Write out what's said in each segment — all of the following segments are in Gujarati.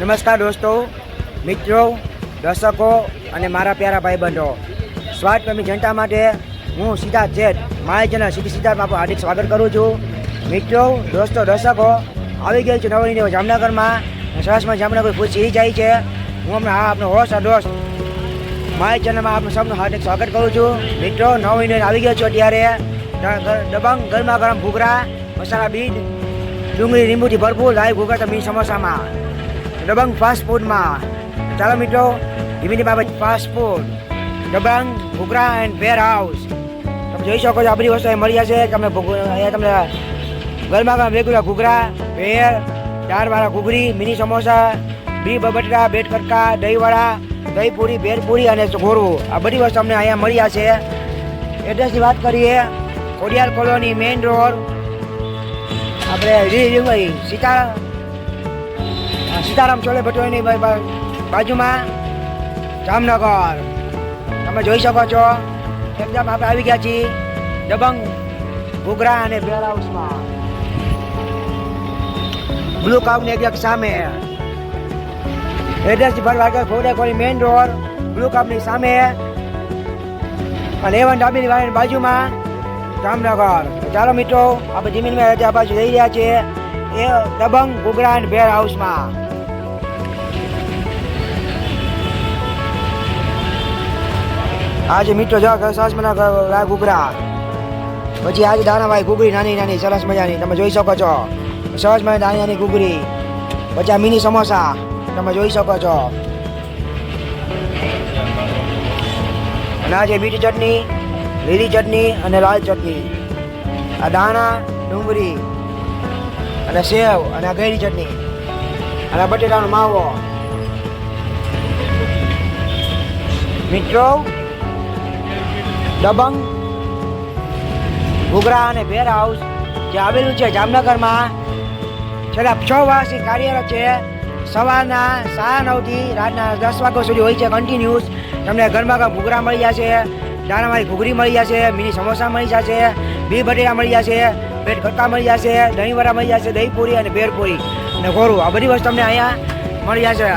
નમસ્કાર દોસ્તો, મિત્રો, દર્શકો અને મારા પ્યારા ભાઈબંધો. સ્વાદ પ્રેમી જનતા માટે. હું સિદ્ધાર્થ જેઠ માય ચેનલ સીધી સીધા આપણું હાર્દિક સ્વાગત કરું છું. મિત્રો, દોસ્તો, દર્શકો, આવી ગયેલ છે નવરી જામનગરમાં. સરસમાં જામનગર ફૂલ સીરી જાય છે. હું હમણાં હા આપણો હોસ્ટ દોસ્ત. માય ચેનલમાં આપનું સૌનું હાર્દિક સ્વાગત કરું છું. મિત્રો નવ ઇન્ડિયન આવી ગયો છું અત્યારે. દબંગ, ગરમા ગરમ ઘૂઘરા, મસાલા બીજ, ડુંગળી, લીંબુથી ભરપૂર, લાઈવ ઘૂઘરા મી સમોસામાં. દબંગ ફાસ્ટ ફૂડમાં ચાલો મિત્રો ધીમી બાબત fast food Dabang ghughra and warehouse તમે જોઈ શકો છો આ બધી વસ્તુ મળી જશે તમને અહીંયા તમને ગરમા ગરમ રેગ્યુલર ઘૂઘરા ભેળ દાળવાળા ઘૂઘરી મિની સમોસા બી બબટકા બેટ કટકા દહીંવાળા દહીં પૂરી ભેળ પૂરી અને ગોરવું આ બધી વસ્તુ અમને અહીંયા મળી જશે એડ્રેસની વાત કરીએ કોડિયાલ કોલોની મેઇન રોડ આપણે સીતા સીતારામ ચોલે બા- બાજુમાં જામનગર. તમે જોઈ શકો છો, એકદમ આપણે આવી ગયા છીએ દબંગ ઘૂઘરા અને બેર હાઉસમાં બ્લુ કાઉની એક સામે. એડ્રેસ ખોડે ખોડી મેઇન રોડ બ્લુ કાપની સામે. અને એવન ડાબીની વાળીની બાજુમાં જામનગર. ચાલો મિત્રો, આપણે જમીનમાં રજા બાજુ જઈ રહ્યા છીએ. એ દબંગ ઘૂઘરા અને બેર હાઉસમાં આજે મિત્રો જો સરસ મજાના ઘૂઘરા પછી આજે દાનાભાઈ ઘૂઘરી નાની નાની, સરસ મજાની. તમે જોઈ શકો છો. સરસ મજાની નાની નાની ઘૂઘરી. પછી આ મિની સમોસા. તમે જોઈ શકો છો. અને આજે મીઠી ચટણી, લીલી ચટણી અને લાલ ચટણી. આ દાણા, ડુંગળી અને સેવ અને આ ગેરી ચટણી. અને બટેટાનો માવો. મિત્રો દબંગ, ઘૂઘરા અને ભેર હાઉસ જે આવેલું છે જામનગરમાં. છેલ્લા છ વર્ષથી કાર્યરત છે. સવારના સાડા નવથી રાતના દસ વાગ્યા સુધી હોય છે કન્ટિન્યુઅસ તમને ઘરમાં ઘર ઘૂઘરા મળી જશે, દાણાવાળી ઘૂઘરી મળી જશે, મિની સમોસા મળી જશે, બી બટેટા મળી જશે, પેટ કટકા મળી જશે દહીં વડા મળી જશે, દહીંપુરી અને બેર અને ઘોરું, આ બધી વસ્તુ તમને અહીંયા મળી જશે.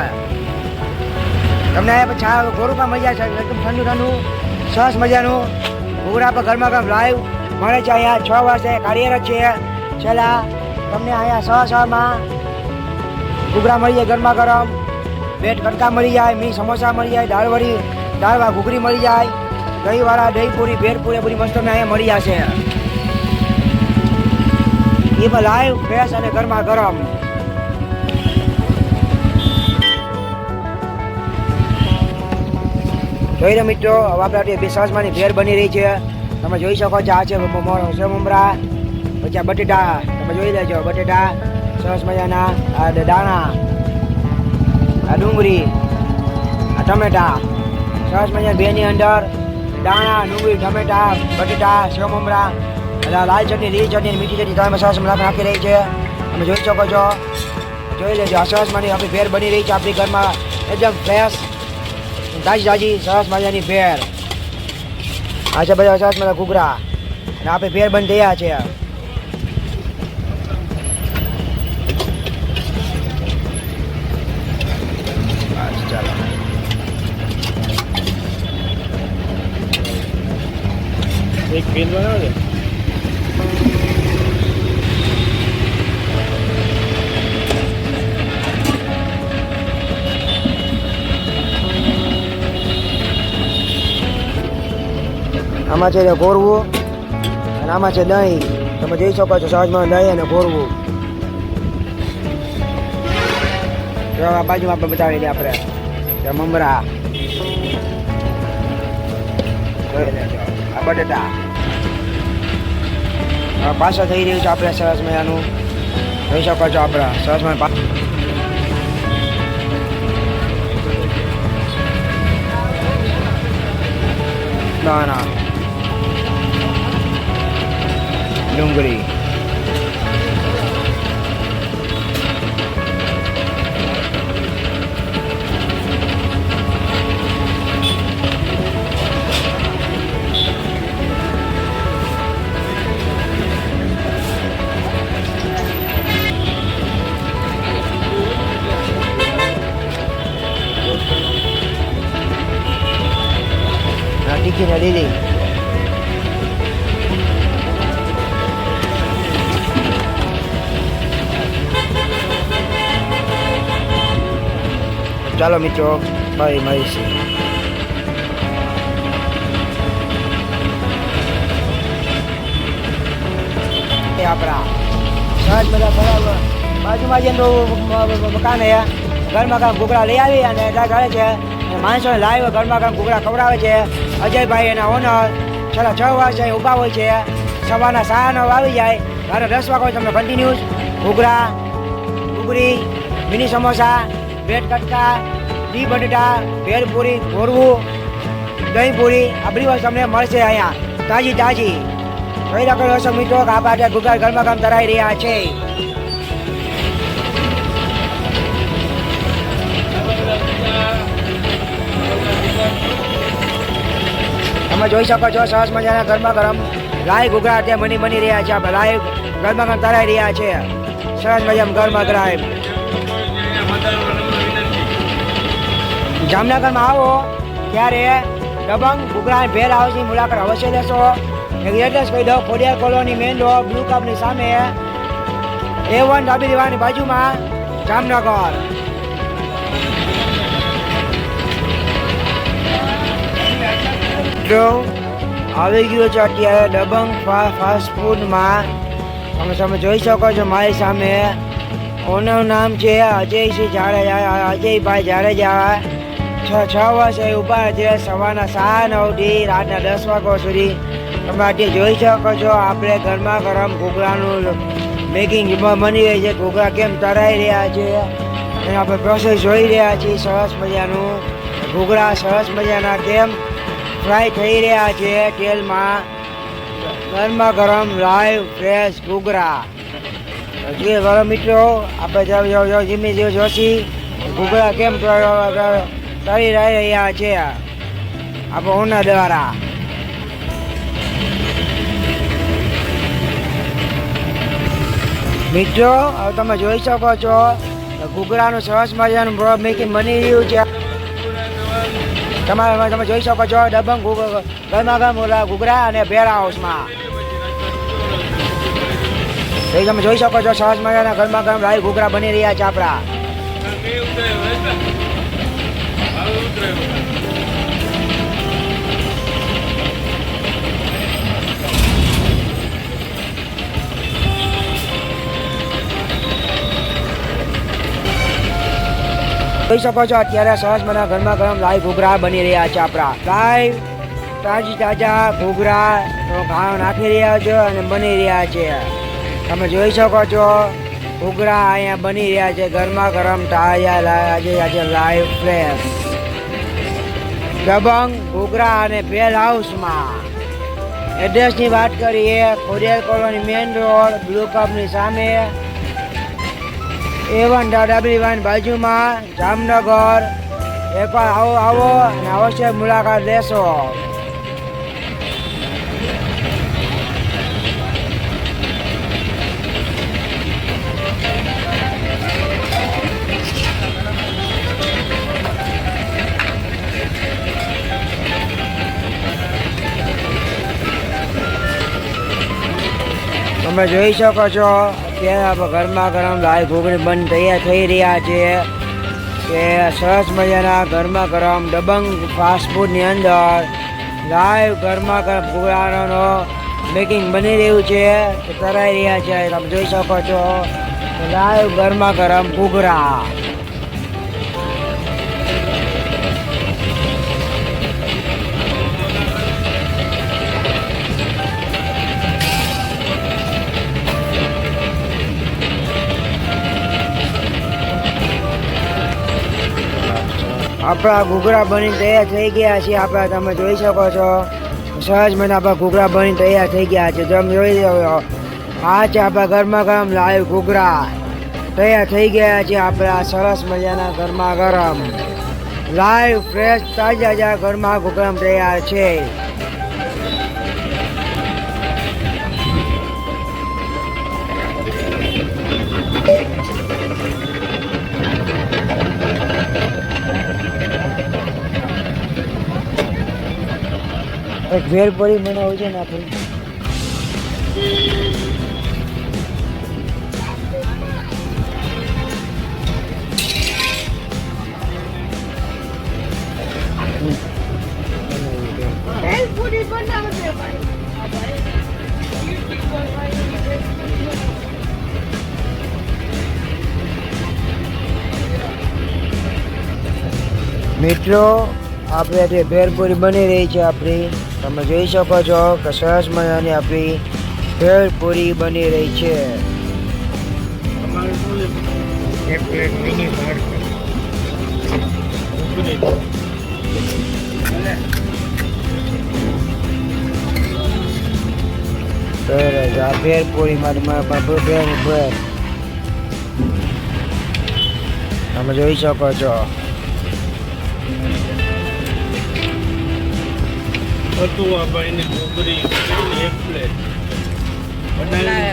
તમને અહીંયા ગોરું પણ મળી જશે, એકદમ ઠંડુ ઠંડુ સરસ મજાનું ઘૂઘરા પર ગરમા ગરમ લાઈવ મળે છે અહીંયા છ વર્ષે કાર્યરત છે છેલ્લા તમને અહીંયા છ છમાં ઘૂઘરા મળી જાય ગરમા ગરમ. બેટ કટકા મળી જાય મી સમોસા મળી જાય, દાળ વળી દાળવા ઘૂઘરી મળી જાય. દહીંવાળા દહીં પૂરી ભેળ પૂરી બધી મસ્ત અહીંયા મળી જશે. એ પણ લાઈવ ફ્રેશ અને ગરમા ગરમ. જોઈ લો મિત્રો, હવે આપણે બે ભેર બની રહી છે. તમે જોઈ શકો છો આ છે મમરા. પછી આ બટેટા, તમે જોઈ લેજો, બટેટા, સરસ મજાના, આ દાણા, આ ડુંગળી, આ ટમેટા, સરસ મજાના બેની અંદર દાણા, ડુંગળી, ટમેટા, બટેટા સેવમમરા અને આ લાલ ચટણી, લીલી ચટણી, મીઠી ચટણી તમે સરસ મજાના નાખી રહી છે. તમે જોઈ શકો છો. જોઈ લેજો, આ સરસ મજાની આપણી ભેર બની રહી છે આપણી ઘરમાં. એકદમ ફ્રેશ તાજી તાજી સરસ મજાની ભેળ આ બધા સરસ મજા ઘૂઘરા. અને આપણે ભેળ બંધ થયા છે. એક બનાવો આમાં છે ગોરવું અને આમાં છે દહીં. તમે જોઈ શકો છો, સહજમાં દહીં અને ગોરવું. જો આ બાજુમાં આપણે બતાવી દઈએ આપણે. મમરા. બટેટા. પાછા થઈ રહ્યું છે આપણે સરસ મજાનું. જોઈ શકો છો આપણે, સરસ મજા દાણા Nungri. Nanti kita lihat. ચાલો મિત્રો ભાઈ મળીશું. છે આપણા સહજ બધા બરાબર. બાજુમાં જેમ મકાન છે. ઘરમાં કામ ઘૂઘરા લઈ આવી અને કરે છે. માણસોને લાઈવ ઘરમાં કામ ઘૂઘરા ખવડાવે છે. અજયભાઈ એના ઓનર. છેલ્લા છ વર્ષ ઊભા હોય છે. સવારના સાડા નવ જાય. રાત્રે દસ વાગે તમને કન્ટિન્યુઝ ઘૂઘરા, ઘૂઘરી મિની સમોસા બ્રેડ કટકા ડી બટેટા, ભેળપૂરી, ઘોરવું દહીં પૂરી આ બધી વસ્તુ તમને મળશે અહીંયા. તાજી તાજી. કઈ શકો દર્શક મિત્રો આ પાટે ગુજરાત ઘરમાં કામ તરાઈ રહ્યા છે. તમે જોઈ શકો છો સરસ મજાના ગરમા ગરમ લાઈવ ઘૂઘરા તે મની બની રહ્યા છે. લાઈવ ગરમા ગરમ તરાઈ રહ્યા છે. સરસ મજામાં ગરમા ગરમ. જામનગરમાં આવો, ત્યારે દબંગ ઘૂઘરા ભેર હાઉસની મુલાકાત અવશ્ય લેશો. એડ્રેસ કહી દો Khodiyar colony main road blue કપની સામે એ વન ડાબી દીવાની બાજુમાં જામનગર. જો આવી ગયો છે અત્યારે દબંગ ફાસ્ટ ફૂડમાં. તમે તમે જોઈ શકો છો મારી સામે. ઓનરનું નામ છે અજયસિંહ જાડેજા, અજયભાઈ જાડેજા. છ એ ઊભા છે સવારના સાત નવથી રાતના દસ વાગ્યા સુધી તમે આજે જોઈ શકો છો. આપણે ગરમા ગરમ ઘૂઘરાનું મેકિંગ બની રહી છે. ઘૂઘરા કેમ તરાઈ રહ્યા છે? અને આપણે પ્રોસેસ જોઈ રહ્યા છીએ સરસ મજાનું. ઘૂઘરા સરસ મજાના કેમ ફ્રાય થઈ રહ્યા છે તેલમાં? ગરમા ગરમ લાઈવ ફ્રેશ ઘૂઘરા. જે ગરમ મિત્રો, આપણે જાવ જાવ જાવ જીમી જોશી. ઘૂઘરા કેમ તરી રહ્યા છે. આપણે ઓના દ્વારા. મિત્રો, હવે તમે જોઈ શકો છો ઘૂઘરાનું સરસ મજાનું મેકિંગ બની રહ્યું છે. તમારે તમે જોઈ શકો છો ડબંગ ગરમા ગરમ ઘૂઘરા અને ભેરા હાઉસમાં તમે જોઈ શકો છો સરસ મજાના ગરમા ગરમ રાઈ ઘૂઘરા બની રહ્યા છે આપણા. જોઈ શકો છો, અત્યારે સરસ ગરમા ગરમ લાઈવ ઘૂઘરા બની રહ્યા છે આપણા. લાઈવ તાજી તાજા ઘૂઘરા ભાવ નાખી રહ્યા છે અને બની રહ્યા છે. તમે જોઈ શકો છો, ઘૂઘરા અહીંયા બની રહ્યા છે ગરમા ગરમ તાજા આજે આજે લાઈવ ફ્રેશ. દબંગ ઘૂઘરા અને બેલ હાઉસમાં. એડ્રેસની વાત કરીએ, Khodiyar colony main road, blue કપની સામે. એ વન ડાબી વન બાજુમાં જામનગર. એકવાર આવો આવો અને અવશ્ય મુલાકાત લેશો. તમે જોઈ શકો છો. અત્યારે ગરમા ગરમ લાઈ ઘૂઘરી બંધ તૈયાર થઈ રહ્યા છે કે સરસ મજાના ગરમા ગરમ દબંગ ફાસ્ટફૂડની અંદર લાઈવ ગરમા ગરમ ઘૂઘરાનો મેકિંગ બની રહ્યું છે તરાઈ રહ્યા છે. તમે જોઈ શકો છો લાઈવ ગરમા ગરમ ઘૂઘરા. આપણા ઘૂઘરા બની તૈયાર થઈ ગયા છે આપણા તમે જોઈ શકો છો. સહજ મને આપણા ઘૂઘરા બની તૈયાર થઈ ગયા છે. તમે જોઈ આ છે આપણા ગરમા ગરમ લાઈવ ઘૂઘરા. તૈયાર થઈ ગયા છે આપણા સરસ મજાના ગરમા ગરમ. લાઈવ ફ્રેશ તાજા તાજા ગરમા ઘૂઘરા તૈયાર છે. એક ભેળપુરી બનાવું છે ને આપણે મિત્રો આપણે જે ભેળપુરી બની રહી છે આપણી. તમે જોઈ શકો છો કે સરસ મજાની આપણી ભેળપુરી બની રહી છે. સરસ આ ભેળપુરી મારી મારા ભેળ ભેળ તમે જોઈ શકો છો. હતું આ ભાઈને ડુંગળી કેટલી એક પ્લેટ બનાવી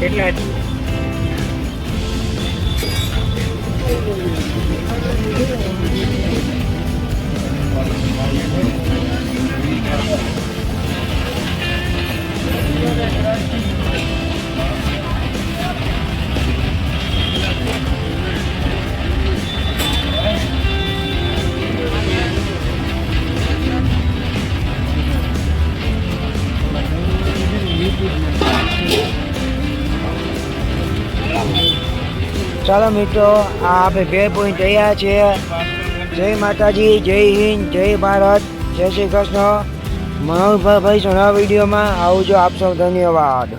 કેટલા ચાલો મિત્રો, આ આપણે બે પોઈન્ટ રહ્યા છીએ જય માતાજી, જય હિન્દ, જય ભારત, જય શ્રી કૃષ્ણ. મનોજભાઈ નવા વિડીયોમાં આવજો આપ સૌ ધન્યવાદ.